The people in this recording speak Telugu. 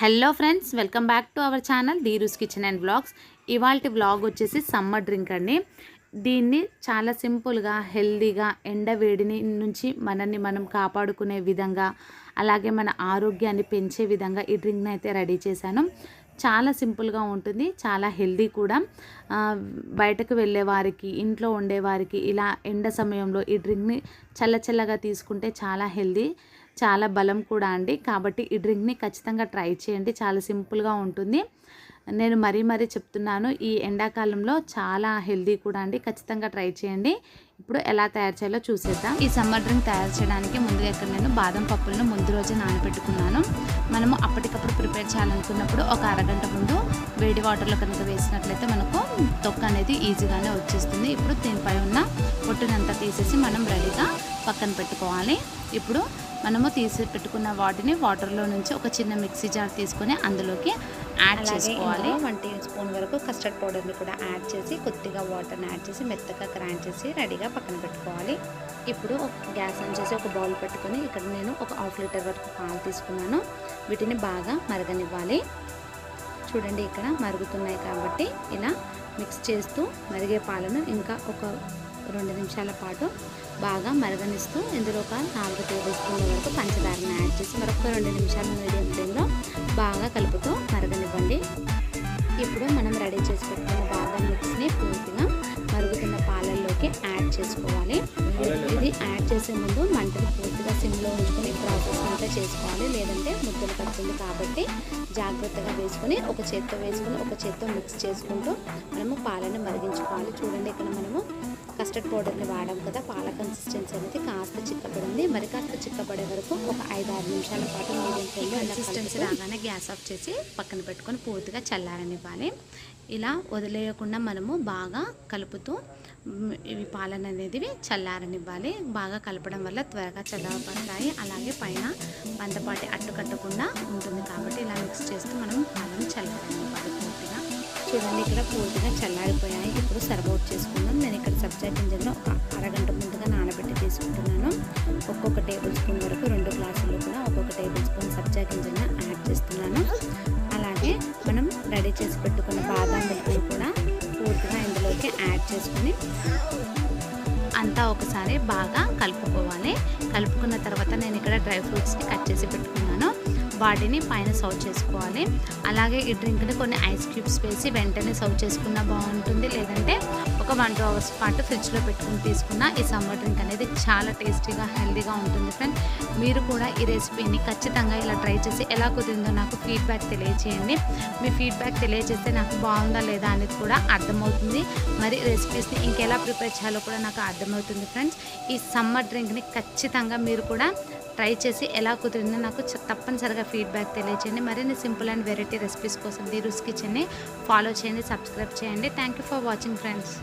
Hello friends welcome back to our channel Dheeru's kitchen and blogs ఇవాళ వ్లాగ్ వచ్చేసి సమ్మర్ డ్రింక్ అండి. దీన్ని చాలా సింపుల్గా హెల్దీగా ఎండ వేడిని నుంచి మనల్ని మనం కాపాడుకునే విధంగా అలాగే మన ఆరోగ్యాన్ని పెంచే విధంగా ఈ డ్రింక్ని అయితే రెడీ చేశాను. చాలా సింపుల్గా ఉంటుంది చాలా హెల్దీ కూడా. బయటకు వెళ్ళే వారికి ఇంట్లో ఉండేవారికి ఇలా ఎండ సమయంలో ఈ డ్రింక్ని చల్ల చల్లగా తీసుకుంటే చాలా హెల్దీ. చాలా బలం కూడా అండి. కాబట్టి ఈ డ్రింక్ని ఖచ్చితంగా ట్రై చేయండి. చాలా సింపుల్గా ఉంటుంది. నేను మరీ మరీ చెప్తున్నాను ఈ ఎండాకాలంలో చాలా హెల్దీ కూడా అండి. ఖచ్చితంగా ట్రై చేయండి. ఇప్పుడు ఎలా తయారు చేయాలో చూసేద్దాం. ఈ సమ్మర్ డ్రింక్ తయారు చేయడానికి ముందుగా ఇక్కడ నేను బాదం పప్పులను ముందు రోజే నానబెట్టుకున్నాను. మనము అప్పటికప్పుడు ప్రిపేర్ చేయాలనుకున్నప్పుడు ఒక అరగంట ముందు వేడి వాటర్లో కనుక వేసినట్లయితే మనకు తొక్క అనేది ఈజీగానే వచ్చేస్తుంది. ఇప్పుడు దీనిపై ఉన్న పొట్టునంతా తీసేసి మనం రెడీగా పక్కన పెట్టుకోవాలి. ఇప్పుడు మనము తీసి పెట్టుకున్న వాటిని వాటర్లో నుంచి ఒక చిన్న మిక్సీ జార్ తీసుకొని అందులోకి యాడ్ చేసుకోవాలి. వన్ టీ స్పూన్ వరకు కస్టర్డ్ పౌడర్ని కూడా యాడ్ చేసి కొద్దిగా వాటర్ని యాడ్ చేసి మెత్తగా గ్రైండ్ చేసి రెడీగా పక్కన పెట్టుకోవాలి. ఇప్పుడు ఒక గ్యాస్ ఆన్ చేసి ఒక బౌల్ పెట్టుకొని ఇక్కడ నేను ఒక హాఫ్ లీటర్ వరకు పాలు తీసుకున్నాను. వీటిని బాగా మరగనివ్వాలి. చూడండి ఇక్కడ మరుగుతున్నాయి కాబట్టి ఇలా మిక్స్ చేస్తూ మరిగే పాలను ఇంకా ఒక రెండు నిమిషాల పాటు బాగా మరగనిస్తూ ఇందులో ఒక నాలుగు టేబుల్ స్పూన్ల వరకు పంచదారని యాడ్ చేసి మరొక రెండు నిమిషాలు మీడియం ఫ్లేమ్లో బాగా కలుపుతూ మరగనివ్వండి. ఇప్పుడు మనం రెడీ చేసి పెట్టుకున్న బాదం మిక్స్ని పూర్తిగా మరుగుతున్న పాలల్లోకి యాడ్ చేసుకోవాలి. ఇది యాడ్ చేసే ముందు మంటను పూర్తిగా సిమ్లో ఉంచుకొని ప్రాసెస్ అంతా చేసుకోవాలి. లేదంటే ముద్దలు పడుతుంది కాబట్టి జాగ్రత్తగా వేసుకొని ఒక చేత్తో వేసుకొని ఒక చేత్తో మిక్స్ చేసుకుంటూ మనము పాలను మరిగించుకోవాలి. చూడండి ఇక్కడ మనము కస్టర్డ్ పౌడర్ని వాడాం కదా పాల కన్సిస్టెన్సీ అనేది కాస్త చిక్కబడింది మరి కాస్త చిక్కబడే వరకు ఒక ఐదు ఆరు నిమిషాల పాటు మీడియం ఫ్లేమ్లో కన్సిస్టెన్సీ రాగానే గ్యాస్ ఆఫ్ చేసి పక్కన పెట్టుకొని పూర్తిగా చల్లారనివ్వాలి. ఇలా వదిలేయకుండా మనము బాగా కలుపుతూ ఇవి పాలన అనేది చల్లారనివ్వాలి. బాగా కలపడం వల్ల త్వరగా చల్లబడతాయి. అలాగే పైన మందపాటి అట్టు కట్టకుండా ఉంటుంది కాబట్టి ఇలా మిక్స్ చేస్తూ మనం పాలను చల్లారనివ్వాలి పూర్తిగా. చూడండి ఇక్కడ పూర్తిగా చల్లారిపోయాయి. ఇప్పుడు సర్వ్ అవుట్ చేసుకుందాం. నేను ఇక్కడ సబ్జా గింజలను ఒక అరగంట ముందుగా నానబెట్టి తీసుకుంటున్నాను. ఒక్కొక్క టేబుల్ స్పూన్ వరకు రెండు గ్లాసులు కూడా ఒక్కొక్క టేబుల్ స్పూన్ సబ్జా గింజలను యాడ్ చేస్తున్నాను. అలాగే మనం రెడీ చేసి పెట్టుకున్న బాదాం మిల్క్ని కూడా పూర్తిగా ఇందులోకి యాడ్ చేసుకొని అంతా ఒకసారి బాగా కలుపుకోవాలి. కలుపుకున్న తర్వాత నేను ఇక్కడ డ్రై ఫ్రూట్స్ని కట్ చేసి పెట్టుకున్నాను. వాటిని పైన సర్వ్ చేసుకోవాలి. అలాగే ఈ డ్రింక్ని కొన్ని ఐస్ క్యూబ్స్ వేసి వెంటనే సర్వ్ చేసుకున్నా బాగుంటుంది. లేదంటే ఒక వన్ టూ అవర్స్ పాటు ఫ్రిడ్జ్లో పెట్టుకుని తీసుకున్న ఈ సమ్మర్ డ్రింక్ అనేది చాలా టేస్టీగా హెల్తీగా ఉంటుంది ఫ్రెండ్ మీరు కూడా ఈ రెసిపీని ఖచ్చితంగా ఇలా ట్రై చేసి ఎలా కుదిరిందో నాకు ఫీడ్బ్యాక్ తెలియచేయండి. మీ ఫీడ్బ్యాక్ తెలియజేస్తే నాకు బాగుందా లేదా అనేది కూడా అర్థమవుతుంది. మరి రెసిపీస్ని ఇంకెలా ప్రిపేర్ చేయాలో కూడా నాకు అర్థమవుతుంది ఫ్రెండ్స్ ఈ సమ్మర్ డ్రింక్ని ఖచ్చితంగా మీరు కూడా ట్రై చేసి ఎలా కుదిరిందో నాకు తప్పనిసరిగా ఫీడ్బ్యాక్ తెలియచేయండి. మరిన్ని సింపుల్ అండ్ వెరైటీ రెసిపీస్ కోసం ధీరూస్ కిచెన్ని ఫాలో చేయండి సబ్స్క్రైబ్ చేయండి. Thank you for watching friends